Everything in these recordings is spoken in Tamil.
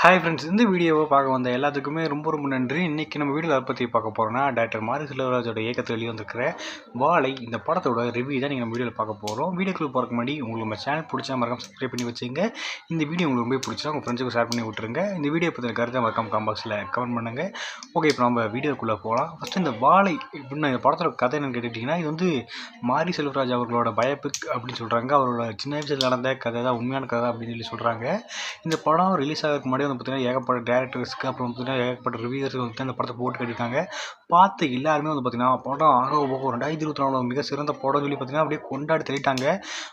ஹாய் ஃப்ரெண்ட்ஸ் இந்த வீடியோவை பார்க்க வந்த எல்லாத்துக்குமே ரொம்ப ரொம்ப நன்றி. இன்றைக்கி நம்ம வீடியோவில் அதை பற்றி பார்க்க போகிறோம்னா டாக்டர் மாரி செல்வராஜோட இயக்கத்தில் வெளிவந்திருக்கிற வாழை இந்த படத்தோட ரிவ்யூ தான் நீங்கள் நம்ம வீடியோவில் பார்க்க போகிறோம் வீடியோக்குள்ளே போகிறக்கு முன்னாடி உங்களுக்கு நம்ம சேனல் பிடிச்சா மறக்காம சப்ஸ்கிரைப் பண்ணி வச்சுங்க. இந்த வீடியோ உங்களுக்கு ரொம்ப பிடிச்சா உங்கள் ஃப்ரெண்ட்ஸுக்கு ஷேர் பண்ணி விட்டுருங்க. இந்த வீடியோ பற்றின கருத்தை மறக்காம காம்பாக்ஸில் கமெண்ட் பண்ணுங்கள் ஓகே இப்போ நம்ம வீடியோக்குள்ளே போகலாம் ஃபஸ்ட்டு இந்த வாழை இப்படின்னா இந்த படத்தோட கதை என்னன்னு கேட்டுக்கிட்டிங்கன்னா இது வந்து மாரி செல்வராஜ் அவர்களோட பயப்பு அப்படின்னு சொல்கிறாங்க அவரோட சின்ன வயசில் நடந்த கதை தான் உண்மையான கதை அப்படின்னு சொல்லி சொல்கிறாங்க இந்த படம் ரிலீஸ் ஆகிறதுக்கு முன்னாடி வந்து பார்த்திங்கன்னா ஏகப்பட்ட டேரக்டர்ஸ்க்கு அப்புறம் பார்த்திங்கன்னா ஏகப்பட்ட ரிவ்யூவர்ஸ்க்கு வந்து அந்த படத்தை போட்டு கட்டியிருக்காங்க பார்த்து எல்லாருமே வந்து பார்த்திங்கன்னா படம் ஆக போக ரெண்டாயிரத்தி இருபத்தி நாலு மிக சிறந்த படம் சொல்லி பார்த்திங்கன்னா அப்படியே கொண்டாடி தள்ளிட்டாங்க.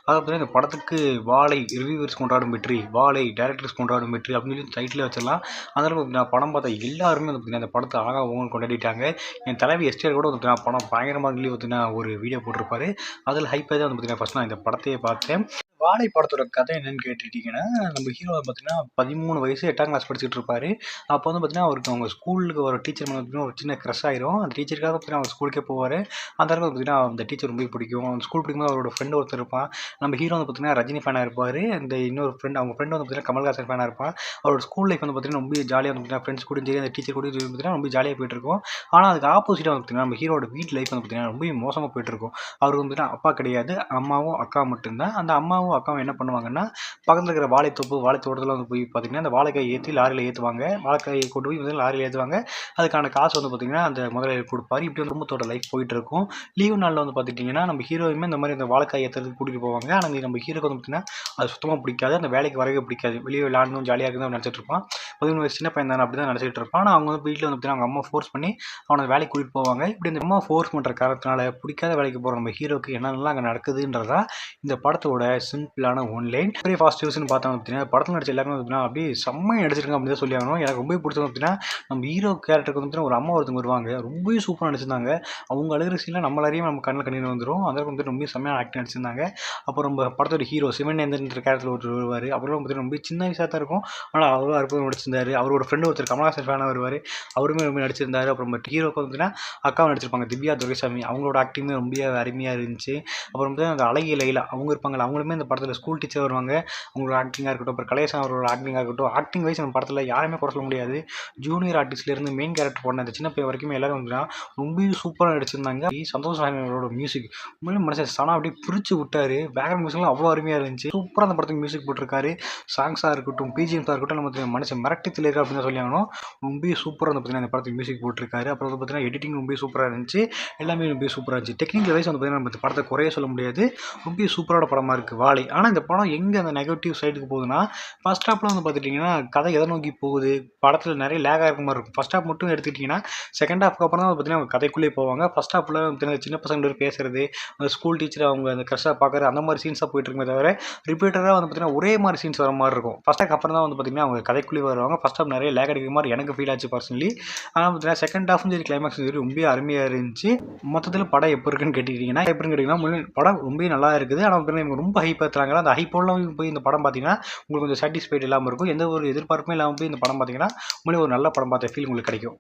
அதாவது பார்த்திங்கன்னா இந்த படத்துக்கு வாழை ரிவியூவர்ஸ் கொண்டாடும் வெற்றி வாழை டேரக்டர்ஸ் கொண்டாடும் வெற்றி அப்படின்னு சொல்லி டைட்டில் வச்சிடலாம். அதனால் நான் படம் பார்த்தா எல்லாருமே வந்து பார்த்திங்கன்னா இந்த படத்தை ஆக போகணும்னு கொண்டாடிட்டாங்க. என் தலைவி எஸ்டிஆர் கூட வந்து படம் பயங்கரமாக சொல்லி பார்த்திங்கன்னா ஒரு வீடியோ போட்டிருப்பாரு. அதில் ஹைப்பாக தான் வந்து பார்த்திங்கன்னா ஃபஸ்ட் நான் இந்த படத்தையே பார்த்தேன். வாழை படத்தோட கதை என்னன்னு கேட்டுட்டிங்கன்னா நம்ம ஹீரோ பார்த்தீங்கன்னா பதிமூணு வயசு எட்டாம் கிளாஸ் படிச்சுட்டு இருப்பாரு அப்போ வந்து பார்த்தீங்கன்னா அவருக்கு அவங்க ஸ்கூலுக்கு ஒரு டீச்சர் மேலே பார்த்தீங்கன்னா ஒரு சின்ன க்ரஷ் ஆயிரும். அந்த டீச்சருக்காக பார்த்தீங்கன்னா அவர் ஸ்கூலுக்கே போவார். அந்த அளவுக்கு பார்த்தீங்கன்னா அந்த டீச்சர் ரொம்ப பிடிக்கும். அந்த ஸ்கூல் படிக்கும்போது அவரோட ஃப்ரெண்டு ஒருத்தர் இருப்பான். நம்ம ஹீரோ வந்து பார்த்தீங்கன்னா ரஜினி ஃபேனாக இருப்பார். அந்த இன்னொரு ஃப்ரெண்ட் அவங்க ஃப்ரெண்டு வந்து பார்த்தீங்கன்னா கமல்ஹாசன் ஃபேனாக இருப்பான். அவரோட ஸ்கூல் லைஃப் வந்து பார்த்தீங்கன்னா ரொம்ப ஜாலியாக வந்து பார்த்தீங்கன்னா ஃப்ரெண்ட்ஸ் கூட சரி அந்த டீச்சர் கூட பார்த்தீங்கன்னா ரொம்ப ஜாலியாக போயிட்டு இருக்கும். ஆனால் அதுக்கு ஆப்போசிட்டாக வந்து பார்த்தீங்கன்னா நம்ம ஹீரோட வீட் லைஃப் வந்து பார்த்தீங்கன்னா ரொம்ப மோசமாக போயிட்டு இருக்கும். அவருக்கு வந்து பார்த்தீங்கன்னா அப்பா கிடையாது. அம்மாவும் அக்கா மட்டும்தான். அந்த அம்மாவும் அக்காவும் என்ன பண்ணுவாங்கன்னா பக்கத்தில் இருக்கிற வாழைத்தோப்பு வாழைத்தோட்டத்தில் வந்து போய் பார்த்தீங்கன்னா அந்த வாழைக்காய் ஏற்றி லாரியில் ஏற்றுவாங்க வாழைக்காயை கொண்டு போய் வந்து லாரியில் ஏற்றுவாங்க அதுக்கான காசு வந்து பார்த்திங்கன்னா அந்த முதலாளி கொடுப்பாரு. இப்படி வந்து குடும்பத்தோட லைஃப் போயிட்டு இருக்கும் லீவு நாளில் வந்து பார்த்துட்டிங்கன்னா நம்ம ஹீரோயுமே இந்த மாதிரி அந்த வாழைக்காய் ஏற்றுறதுக்கு கூட்டிகிட்டு போவாங்க. ஆனால் நம்ம ஹீரோக்கு வந்து பார்த்திங்கன்னா அது சுத்தமாக பிடிக்காது. அந்த வேலைக்கு வரவே பிடிக்காது. வெளியே விளாடணும் ஜாலியாக இருக்குன்னு நினச்சிட்டு இருப்பான். பதிமூணு வயசு சின்ன பையன் தானே அப்படி தான் நினச்சிட்டு இருப்பான். ஆனால் அவங்க வீட்டில் வந்து பார்த்தீங்கன்னா அவங்க அம்மா ஃபோர்ஸ் பண்ணி அவனை வேலைக்கு கூட்டிகிட்டு போவாங்க. இப்படி இந்த அம்மா ஃபோர்ஸ் பண்ணுற காரணத்தினால பிடிக்காத வேலைக்கு போகிற நம்ம ஹீரோக்கு என்னென்னலாம் அங்கே நடக்குதுன்றதா இந்த படத்தோட சிம்பிளான ஒன்லைன் பெரிய யூஸ்னு பார்த்தோம் பார்த்தீங்கன்னா படத்தில் நடிச்ச எல்லாருமே பார்த்தீங்கன்னா அப்படியே செம்மையாக நடிச்சிருக்காங்க அப்படின்னு தான் சொல்லி ஆகணும். எனக்கு ரொம்ப பிடிச்சது அப்படின்னா நம்ம ஹீரோ கேரக்டருக்கு வந்து ஒரு அம்மா ஒருத்தவங்க வருவாங்க. ரொம்பவே சூப்பராக நடிச்சிருந்தாங்க. அவங்க அழுகிற சீனில் நம்மளாரையும் நம்ம கண்ணில் கண்ணீர் வந்துடும் அதற்கு வந்து ரொம்ப செம்மையாக ஆக்டிங் நடிச்சிருந்தாங்க. அப்புறம் நம்ம படத்தோட ஹீரோ சிவனேந்திரன்ற கேரக்டர் ஒருத்தர் வருவார். அப்புறம் பார்த்தீங்கன்னா ரொம்ப சின்ன வயசாக தான் இருக்கும். ஆனால் அவ்வளோ அற்புதம் நடிச்சிருந்தாரு. அவரோட ஃப்ரெண்டு ஒருத்தர் கமலஹாசன் ஃபேனாக வருவார். அவருமே ரொம்ப நடிச்சிருந்தாரு. அப்புறம் பட் ஹீரோக்கு வந்துன்னா அக்காவும் நடிச்சிருப்பாங்க. திவ்யா துரைசாமி. அவங்களோட ஆக்டிங்குமே ரொம்ப அருமையாக இருந்துச்சு. அப்புறம் வந்து அந்த அழகிய லைலா அவங்க இருப்பாங்க அவங்களுமே இந்த படத்தில் ஸ்கூல் டீச்சர் வருவாங்க. அவங்களோட ஆக்டிங்காக இருக்கட்டும் அப்புறம் கலேசன் அவரோட ஆக்டிங்காக இருக்கட்டும் ஆக்டிங் வைஸ் நம்ம படத்தில் யாருமே குறை சொல்ல முடியாது. ஜூனியர் ஆர்டிஸ்ட்லேருந்து மெயின் கேரக்டர் போன அந்த சின்ன பையன் வரைக்கும் எல்லாரும் வந்து ரொம்ப சூப்பராக நடிச்சிருந்தாங்க. சந்தோஷ் அவரோட மியூசிக் உண்மையிலே மனுஷன் சனா அப்படியே பிரித்து விட்டாரு. பேக்ரவுண்ட் மியூசிக்லாம் அவ்வளோ அருமையாக இருந்துச்சு. சூப்பராக அந்த படத்துக்கு மியூசிக் போட்டிருக்காரு. சாங்ஸாக இருக்கட்டும் பிஜிஎம்ஸாக இருக்கட்டும் நம்ம மனுஷன் மிரட்டி தெளிக்கா அப்படின்னு சொல்லியாங்கன்னா சொல்லி ஆகணும். ரொம்ப சூப்பராக வந்து பார்த்தீங்கன்னா அந்த படத்துக்கு மியூசிக் போட்டிருக்காரு. அப்புறம் வந்து பார்த்தீங்கன்னா எடிட்டிங் ரொம்ப சூப்பராக இருந்துச்சு. எல்லாமே ரொம்ப சூப்பராக இருந்துச்சு. டெக்னிக்கல் வைஸ் வந்து பார்த்தீங்கன்னா நம்ம இந்த படத்தை குறைய சொல்ல முடியாது. ரொம்ப சூப்பரான படமாக இருக்குது வாழை ஆனால் இந்த படம் எங்கே அந்த நெகட்டிவ் சைடுக்கு போகுதுன்னா ஃபஸ்ட் ஹாப்பில் வந்து பார்த்துட்டிங்கன்னா கதை எதை நோக்கி போகுது? படத்தில் நிறைய லேக் ஆகிற மாதிரி இருக்கும். ஃபஸ்ட் ஹாப் மட்டும் எடுத்துக்கிட்டிங்கன்னா செகண்ட் ஹாஃப்க்கு அப்புறம் தான் பார்த்தீங்கன்னா அவங்க கதைக்குள்ளே போவாங்க. ஃபஸ்ட் ஹாப்பில் பார்த்தீங்கன்னா சின்ன பசங்க பேசுறது அந்த ஸ்கூல் டீச்சர் அவங்க அந்த கஷ்டாக பார்க்குற அந்த மாதிரி சீன்ஸாக போயிட்டு இருக்குமே தவிர ரிப்பீட்டராக வந்து பார்த்தீங்கன்னா ஒரே மாதிரி சீன்ஸ் வர மாதிரி இருக்கும். ஃபஸ்ட் ஹாஃப் அப்புறம் தான் வந்து பார்த்தீங்கன்னா அவங்க கதைக்குள்ளே வரும் வருவாங்க ஃபஸ்ட் ஹாஃப் நிறைய லேக் அடிக்கிற மாதிரி எனக்கு ஃபீல் ஆச்சு பர்சனலி ஆனால் பார்த்தீங்கன்னா செகண்ட் ஹாஃபும் சரி கிளைமேக்ஸ் சரி ரொம்ப அருமையாக இருந்துச்சு. மொத்தத்தில் படம் எப்போ இருக்குன்னு கேட்டிங்கன்னா எப்படின்னு கேட்டிங்கன்னா படம் ரொம்ப நல்லா இருக்குது. ஆனால் இவங்க ரொம்ப ஹைப் ஏற்றுறாங்க அந்த ஹைப்போலாம் போய் இந்த படம் பார்த்தீங்கன்னா உங்களுக்கு கொஞ்சம் சாட்டிஸ்ஃபைட் இல்லாமல் இருக்கும். எந்த ஒரு எதிர்பார்ப்புமே இல்லாமல் போய் இந்த படம் பார்த்தீங்கன்னா உங்களுக்கு ஒரு நல்ல படம் பார்த்த ஃபீல் உங்களுக்கு கிடைக்கும்.